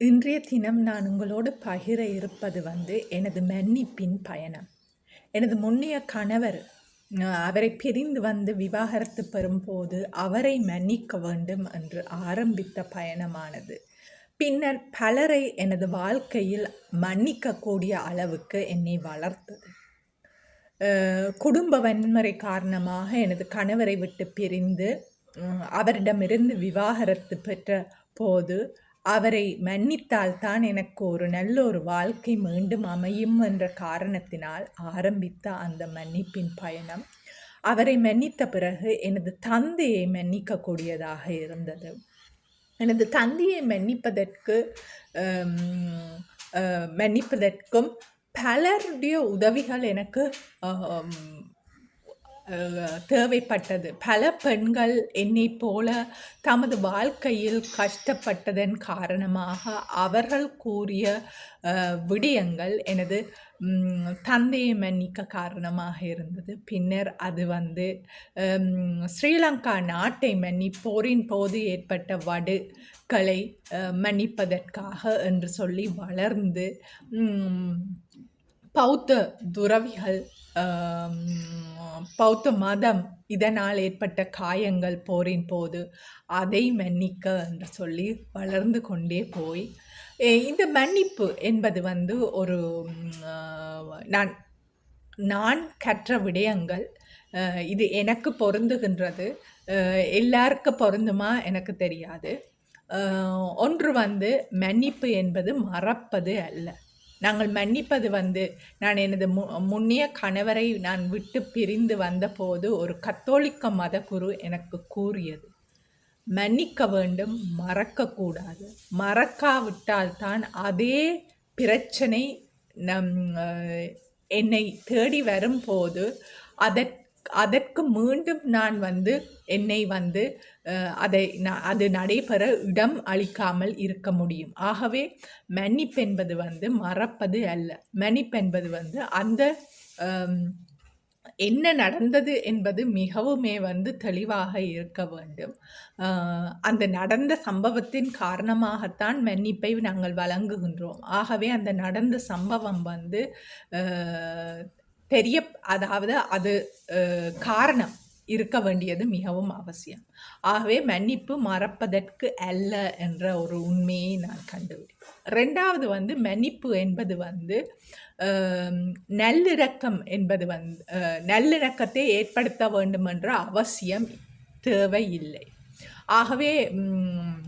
இன்றைய தினம் நான் உங்களோடு பகிர இருப்பது வந்து எனது மன்னிப்பின் பயணம். எனது முன்னைய கணவர் அவரை பிரிந்து வந்து விவாகரத்து பெறும்போது, அவரை மன்னிக்க வேண்டும் என்று ஆரம்பித்த பயணமானது, பின்னர் பலரை எனது வாழ்க்கையில் மன்னிக்கக்கூடிய அளவுக்கு என்னை வளர்த்தது. குடும்ப வன்முறை காரணமாக எனது கணவரை விட்டு பிரிந்து, அவரிடமிருந்து விவாகரத்து பெற்ற போது, அவரை மன்னித்தால் தான் எனக்கு ஒரு நல்ல ஒரு வாழ்க்கை மீண்டும் அமையும் என்ற காரணத்தினால் ஆரம்பித்த அந்த மன்னிப்பின் பயணம், அவரை மன்னித்த பிறகு எனது தந்தையை மன்னிக்கக்கூடியதாக இருந்தது. எனது தந்தையை மன்னிப்பதற்கு மன்னிப்பதற்கும் பலருடைய உதவிகள் எனக்கு தேவைப்பட்டது. பல பெண்கள் என்னை போல தமது வாழ்க்கையில் கஷ்டப்பட்டதன் காரணமாக, அவர்கள் கூறிய விடயங்கள் எனது தந்தையை மன்னிக்க காரணமாக இருந்தது. பின்னர் அது வந்து ஸ்ரீலங்கா நாட்டை மன்னி போரின் போது ஏற்பட்ட வடுக்களை அ மன்னிப்பதற்காக என்று சொல்லி வளர்ந்து, பௌத்த துறவிகள், பௌத்த மதம் இதனால் ஏற்பட்ட காயங்கள் போரின் போது, அதை மன்னிக்க என்று சொல்லி வளர்ந்து கொண்டே போய், இந்த மன்னிப்பு என்பது வந்து ஒரு நான் நான் கற்ற விடயங்கள். இது எனக்கு பொருந்துகின்றது. அ எல்லாருக்கும் பொருந்துமா எனக்கு தெரியாது. ஒன்று வந்து மன்னிப்பு என்பது மறப்பது அல்ல. நாங்கள் மன்னிப்பது வந்து நான் எனது மு முன்னைய கணவரை நான் விட்டு பிரிந்து வந்தபோது, ஒரு கத்தோலிக்க மதகுரு எனக்கு கூறியது. மன்னிக்க வேண்டும், மறக்கக்கூடாது. மறக்காவிட்டால் தான் அதே பிரச்சனை நம் என்னை தேடி வரும்போது, அதற் அதற்கு மீண்டும் நான் வந்து என்னை வந்து அதை அது நடைபெற இடம் அளிக்காமல் இருக்க முடியும். ஆகவே மன்னிப்பென்பது வந்து மறப்பது அல்ல. மன்னிப்பென்பது வந்து அந்த என்ன நடந்தது என்பது மிகவுமே வந்து தெளிவாக இருக்க வேண்டும். அந்த நடந்த சம்பவத்தின் காரணமாகத்தான் மன்னிப்பை நாங்கள் வழங்குகின்றோம். ஆகவே அந்த நடந்த சம்பவம் வந்து பெரிய அதாவது அது காரணம் இருக்க வேண்டியது மிகவும் அவசியம். ஆகவே மன்னிப்பு மறப்பதற்கு அல்ல என்ற ஒரு உண்மையை நான் கண்டுபிடித்தேன். 2வது வந்து மன்னிப்பு என்பது வந்து அ நல்லிரக்கம் என்பது வந் அ ஏற்படுத்த வேண்டும் என்ற அவசியம் தேவையில்லை. ஆகவே ம்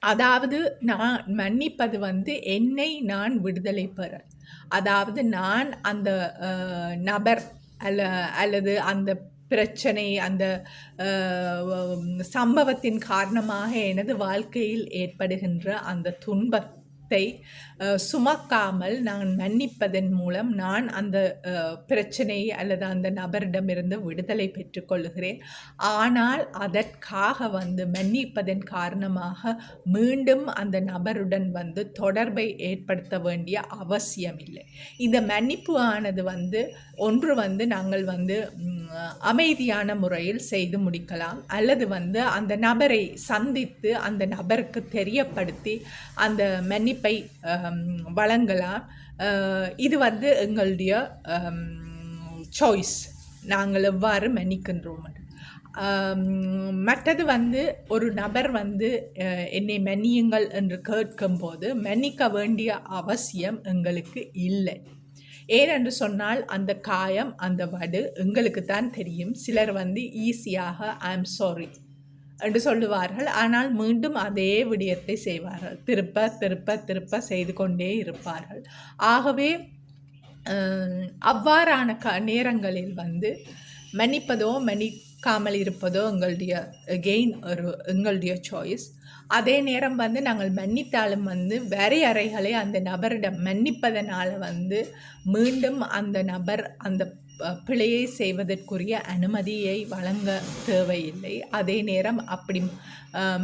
அதாவது நான் மன்னிப்பது வந்து என்னை நான் விடுதலை பெற. அதாவது நான் அந்த நபர் அல்ல அல்லது அந்த பிரச்சனை, அந்த சம்பவத்தின் காரணமாக எனது வாழ்க்கையில் ஏற்படுகின்ற அந்த துன்பம் பாவத்தை சுமக்காமல் நான் மன்னிப்பதன் மூலம் நான் அந்த பிரச்சனை அல்லது அந்த நபரிடமிருந்து விடுதலை பெற்றுக்கொள்கிறேன் ஆனால் அதற்காக வந்து மன்னிப்பதன் காரணமாக மீண்டும் அந்த நபருடன் வந்து தொடர்பை ஏற்படுத்த வேண்டிய அவசியமில்லை. இந்த மன்னிப்பு ஆனது வந்து ஒன்று வந்து நாங்கள் வந்து அமைதியான முறையில் செய்து முடிக்கலாம். அல்லது வந்து அந்த நபரை சந்தித்து, அந்த நபருக்கு தெரியப்படுத்தி, அந்த மன்னிப்பு அம் வழங்கலாம். இது வந்து எங்களுடைய சாய்ஸ். நாங்கள் எவ்வாறு மன்னிக்கின்றோம் மற்றது வந்து ஒரு நபர் வந்து என்னை மன்னியுங்கள் என்று கேட்கும்போது, மன்னிக்க வேண்டிய அவசியம் எங்களுக்கு இல்லை. ஏனென்று சொன்னால், அந்த காயம், அந்த வடு எங்களுக்கு தான் தெரியும். சிலர் வந்து ஈஸியாக ஐ அம் சாரி என்று சொல்லுவார்கள். ஆனால் மீண்டும் அதே விடயத்தை செய்வார்கள். திருப்ப, திருப்ப, திருப்ப செய்து கொண்டே இருப்பார்கள். ஆகவே அவ்வாறான க நேரங்களில் வந்து மன்னிப்பதோ, மன்னிக்காமல் இருப்பதோ எங்களுடைய கெயின் ஒரு எங்களுடைய சாய்ஸ். அதே நேரம் வந்து நாங்கள் மன்னித்தாலும் வந்து வரையறைகளை அந்த நபரிடம் மன்னிப்பதனால் வந்து மீண்டும் அந்த நபர் அந்த பிழையை செய்வதற்குரிய அனுமதியை வழங்க தேவையில்லை. அதே நேரம் அப்படி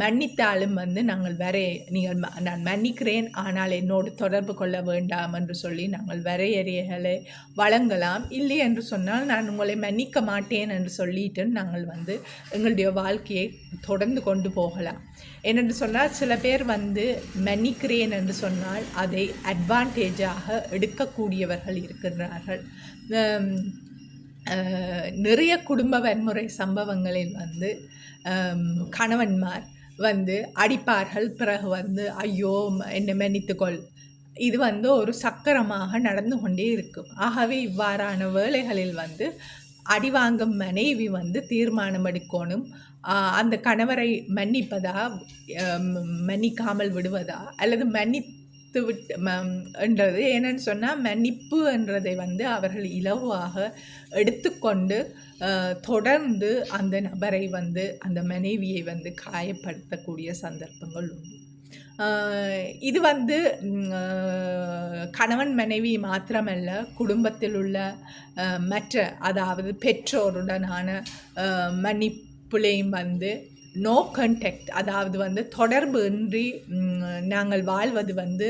மன்னித்தாலும் வந்து நாங்கள் வரை நீங்கள் ம நான் மன்னிக்கிறேன். ஆனால் என்னோடு தொடர்பு கொள்ள வேண்டாம் என்று சொல்லி நாங்கள் வரையறைகளை வழங்கலாம். இல்லை என்று சொன்னால், நான் உங்களை மன்னிக்க மாட்டேன் என்று சொல்லிட்டு நாங்கள் வந்து எங்களுடைய வாழ்க்கையை தொடர்ந்து கொண்டு போகலாம். என்னென்று சொன்னால் சில பேர் வந்து மன்னிக்கிறேன் என்று சொன்னால் அதை அட்வான்டேஜாக எடுக்கக்கூடியவர்கள் இருக்கின்றார்கள் நிறைய குடும்ப வன்முறை சம்பவங்களில் வந்து கணவன்மார் வந்து அடிப்பார்கள். பிறகு வந்து ஐயோ என்னை மன்னித்துக்கொள். இது வந்து ஒரு சக்கரமாக நடந்து கொண்டே இருக்கும். ஆகவே இவ்வாறான வேலைகளில் வந்து அடிவாங்கும் மனைவி வந்து தீர்மானம் எடுக்கணும் அந்த கணவரை மன்னிப்பதா? மன்னிக்காமல் விடுவதா? அல்லது மன்னித்து விட்டு என்றது என்னன்னு சொன்னால் மன்னிப்பு என்றதை வந்து அவர்கள் இலவாக எடுத்துக்கொண்டு தொடர்ந்து அந்த நபரை வந்து அந்த மனைவியை வந்து காயப்படுத்தக்கூடிய சந்தர்ப்பங்கள் உண்டு. இது வந்து கணவன் மனைவி மாத்திரமல்ல குடும்பத்தில் உள்ள மற்ற அதாவது பெற்றோருடனான மன்னிப்பு பிள்ளையும் வந்து நோ கண்டெக்ட் அதாவது வந்து தொடர்பு இன்றி நாங்கள் வாழ்வது வந்து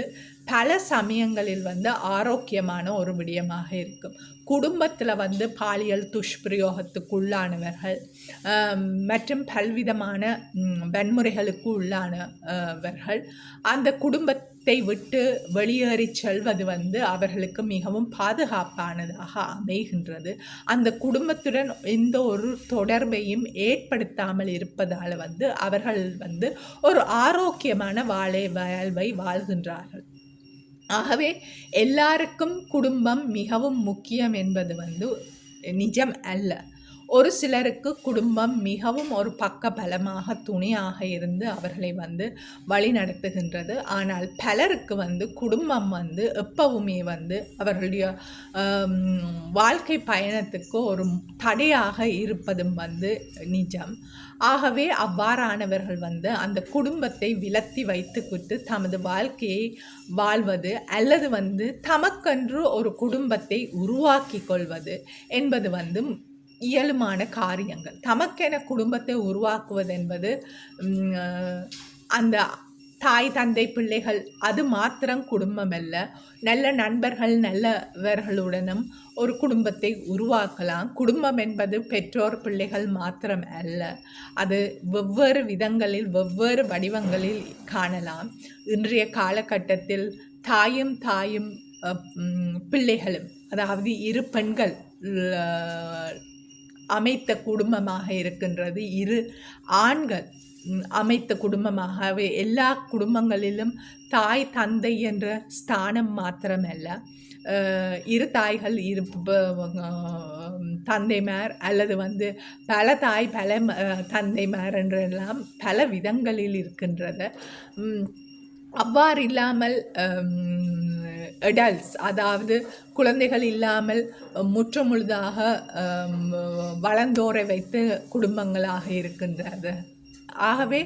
பல சமயங்களில் வந்து ஆரோக்கியமான ஒரு விடயமாக இருக்கும். குடும்பத்தில் வந்து பாலியல் துஷ்பிரயோகத்துக்குள்ளானவர்கள் மற்றும் பல்விதமான வன்முறைகளுக்கு உள்ளானவர்கள் அந்த குடும்பத்தை விட்டு வெளியேறி செல்வது வந்து அவர்களுக்கு மிகவும் பாதுகாப்பானதாக அமைகின்றது. அந்த குடும்பத்துடன் எந்த ஒரு தொடர்பையும் ஏற்படுத்தாமல் இருப்பதால் வந்து அவர்கள் வந்து ஒரு ஆரோக்கியமான வாழை வாழ்வை வாழ்கின்றார்கள். ஆகவே எல்லாருக்கும் குடும்பம் மிகவும் முக்கியம் என்பது வந்து நிஜம் அல்ல. ஒரு சிலருக்கு குடும்பம் மிகவும் ஒரு பக்க பலமாக துணையாக இருந்து அவர்களை வந்து வழி நடத்துகின்றது. ஆனால் பலருக்கு வந்து குடும்பம் வந்து எப்பவுமே வந்து அவர்களுடைய வாழ்க்கை பயணத்துக்கு ஒரு தடையாக இருப்பதும் வந்து நிஜம். ஆகவே அவ்வாறானவர்கள் வந்து அந்த குடும்பத்தை விலத்தி வைத்துக்கிட்டு தமது வாழ்க்கையை வாழ்வது அல்லது வந்து தமக்கென்று ஒரு குடும்பத்தை உருவாக்கி கொள்வது என்பது வந்து இயலுமான காரியங்கள். தமக்கென குடும்பத்தை உருவாக்குவது என்பது அந்த தாய் தந்தை பிள்ளைகள் அது மாத்திரம் குடும்பம் அல்ல. நல்ல நண்பர்கள் நல்லவர்களுடனும் ஒரு குடும்பத்தை உருவாக்கலாம். குடும்பம் என்பது பெற்றோர் பிள்ளைகள் மாத்திரம் அல்ல. அது வெவ்வேறு விதங்களில் வெவ்வேறு வடிவங்களில் காணலாம். இன்றைய காலகட்டத்தில் தாயும் தாயும் பிள்ளைகளும் அதாவது இரு பெண்கள் அமைத்த குடும்பமாக இருக்கின்றது. இரு ஆண்கள் அமைத்த குடும்பமாகவே எல்லா குடும்பங்களிலும் தாய் தந்தை என்ற ஸ்தானம் மாத்திரமல்ல. இரு தாய்கள் இரு ப- தந்தைமார் அல்லது வந்து பல தாய் பல ம- தந்தைமார் என்றெல்லாம் பல விதங்களில் இருக்கின்றது. அவ்வாறு இல்லாமல் அடல்ட்ஸ் அதாவது குழந்தைகள் இல்லாமல் முற்றமுழுதாக வளர்ந்தோரை வைத்து குடும்பங்களாக இருக்கின்றது. ஆகவே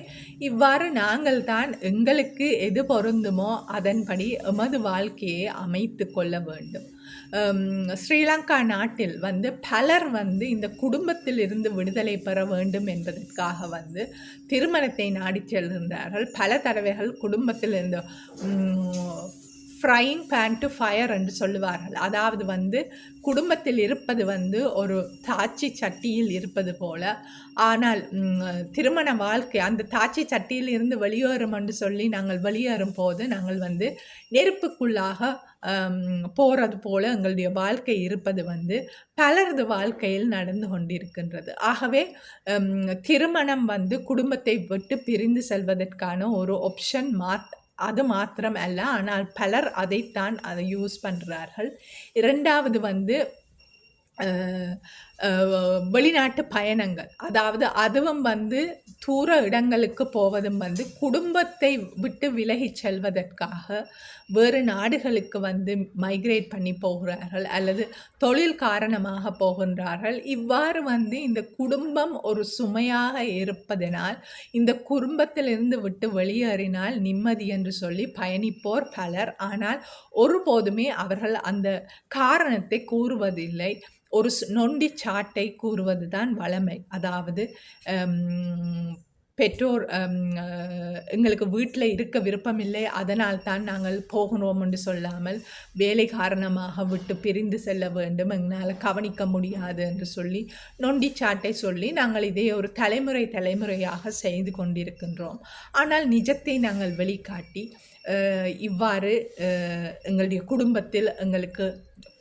இவ்வாறு நாங்கள் தான் எங்களுக்கு எது பொருந்துமோ அதன்படி எமது வாழ்க்கையை அமைத்து கொள்ள வேண்டும். ஸ்ரீலங்கா நாட்டில் வந்து பலர் வந்து இந்த குடும்பத்தில் இருந்து விடுதலை பெற வேண்டும் என்பதற்காக வந்து திருமணத்தை நாடி செல்கின்றார்கள். பல தடவைகள் குடும்பத்தில் இருந்து ஃப்ரையிங் பேன் டு ஃபயர் என்று சொல்லுவார்கள். அதாவது வந்து குடும்பத்தில் இருப்பது வந்து ஒரு தாச்சி சட்டியில் இருப்பது போல. ஆனால் திருமண வாழ்க்கை அந்த தாச்சி சட்டியில் இருந்து வெளியேறும் என்று சொல்லி நாங்கள் வெளியேறும் போது நாங்கள் வந்து நெருப்புக்குள்ளாக போகிறது போல எங்களுடைய வாழ்க்கை இருப்பது வந்து பலரது வாழ்க்கையில் நடந்து கொண்டிருக்கின்றது. ஆகவே திருமணம் வந்து குடும்பத்தை விட்டு பிரிந்து செல்வதற்கான ஒரு ஆப்ஷன் மாத் அது மாத்திரம் அல்ல ஆனால் பலர் அதைத்தான் அதை யூஸ் பண்ணுறார்கள் இரண்டாவது வந்து வெளிநாட்டு பயணங்கள். அதாவது அதுவும் வந்து தூர இடங்களுக்கு போவதும் வந்து குடும்பத்தை விட்டு விலகிச் செல்வதற்காக வேறு நாடுகளுக்கு வந்து மைக்ரேட் பண்ணி போகிறார்கள் அல்லது தொழில் காரணமாக போகின்றார்கள். இவ்வாறு வந்து இந்த குடும்பம் ஒரு சுமையாக இருப்பதனால் இந்த குடும்பத்திலிருந்து விட்டு வெளியேறினால் நிம்மதி என்று சொல்லி பயணிப்போர் பலர். ஆனால் ஒருபோதுமே அவர்கள் அந்த காரணத்தை கூறுவதில்லை. ஒரு ஸ்- நொண்டி சாட்டை கூறுவதுதான் வளமை. அதாவது பெற்றோர் எங்களுக்கு வீட்டில் இருக்க விருப்பமில்லை. அதனால் தான் நாங்கள் போகிறோம் என்று சொல்லாமல் வேலை காரணமாக விட்டு பிரிந்து செல்ல வேண்டும். எங்களால் கவனிக்க முடியாது என்று சொல்லி நொண்டிச்சாட்டை சொல்லி நாங்கள் இதை ஒரு தலைமுறை தலைமுறையாக செய்து கொண்டிருக்கின்றோம். ஆனால் நிஜத்தை நாங்கள் வெளிக்காட்டி இவ்வாறு எங்களுடைய குடும்பத்தில் எங்களுக்கு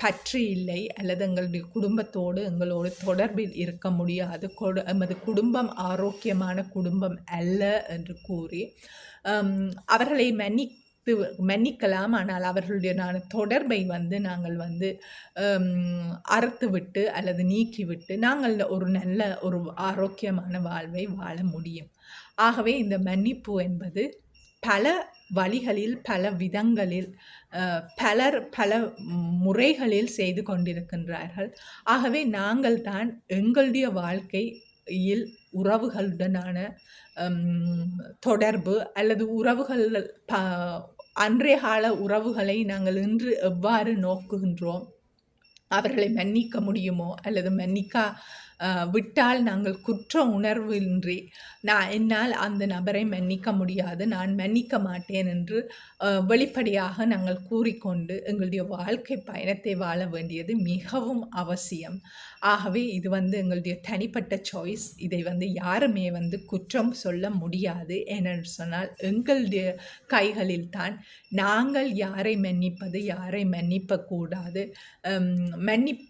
பற்று இல்லை அல்லது எங்களுடைய குடும்பத்தோடு எங்களோடு தொடர்பில் இருக்க முடியாது. கொடு எமது குடும்பம் ஆரோக்கியமான குடும்பம் அல்ல என்று கூறி அவர்களை மன்னித்து மன்னிக்கலாம். ஆனால் அவர்களுடைய நான் தொடர்பை வந்து நாங்கள் வந்து அறுத்துவிட்டு அல்லது நீக்கிவிட்டு நாங்கள் ஒரு நல்ல ஒரு ஆரோக்கியமான வாழ்வை வாழ முடியும். ஆகவே இந்த மன்னிப்பு என்பது பல வழிகளில் பல விதங்களில் பலர் பல முறைகளில் செய்து கொண்டிருக்கின்றார்கள். ஆகவே நாங்கள் தான் எங்களுடைய வாழ்க்கையில் உறவுகளுடனான தொடர்பு அல்லது உறவுகள் ப அன்றைய கால உறவுகளை நாங்கள் இன்று எவ்வாறு நோக்குகின்றோம்? அவர்களை மன்னிக்க முடியுமோ? அல்லது மன்னிக்கா விட்டால் நாங்கள் குற்ற உணர்வின்றி நான் என்னால் அந்த நபரை மன்னிக்க முடியாது நான் மன்னிக்க மாட்டேன் என்று வெளிப்படையாக நாங்கள் கூறிக்கொண்டு எங்களுடைய வாழ்க்கை பயணத்தை வாழ வேண்டியது மிகவும் அவசியம். ஆகவே இது வந்து எங்களுடைய தனிப்பட்ட சாய்ஸ் இதை வந்து யாருமே வந்து குற்றம் சொல்ல முடியாது. ஏனென்று சொன்னால் எங்களுடைய கைகளில் தான் நாங்கள் யாரை மன்னிப்பது யாரை மன்னிப்பக்கூடாது மன்னிப்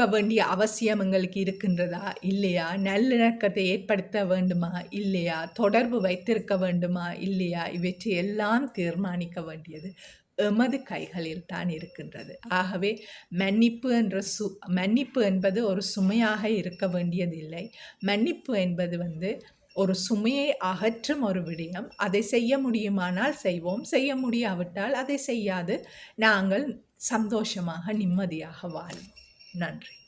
மன்னிக்க வேண்டிய அவசியம் எங்களுக்கு இருக்கின்றதா? இல்லையா? நல்லிணக்கத்தை ஏற்படுத்த வேண்டுமா? இல்லையா? தொடர்பு வைத்திருக்க வேண்டுமா? இல்லையா? இவற்றை எல்லாம் தீர்மானிக்க வேண்டியது எமது கைகளில் தான் இருக்கின்றது. ஆகவே மன்னிப்பு என்ற சு மன்னிப்பு என்பது ஒரு சுமையாக இருக்க வேண்டியதில்லை. மன்னிப்பு என்பது வந்து ஒரு சுமையை அகற்றும் ஒரு விடயம். அதை செய்ய முடியுமானால் செய்வோம். செய்ய முடியாவிட்டால் அதை செய்யாது. நாங்கள் சந்தோஷமாக நிம்மதியாக வாழும். நன்றி.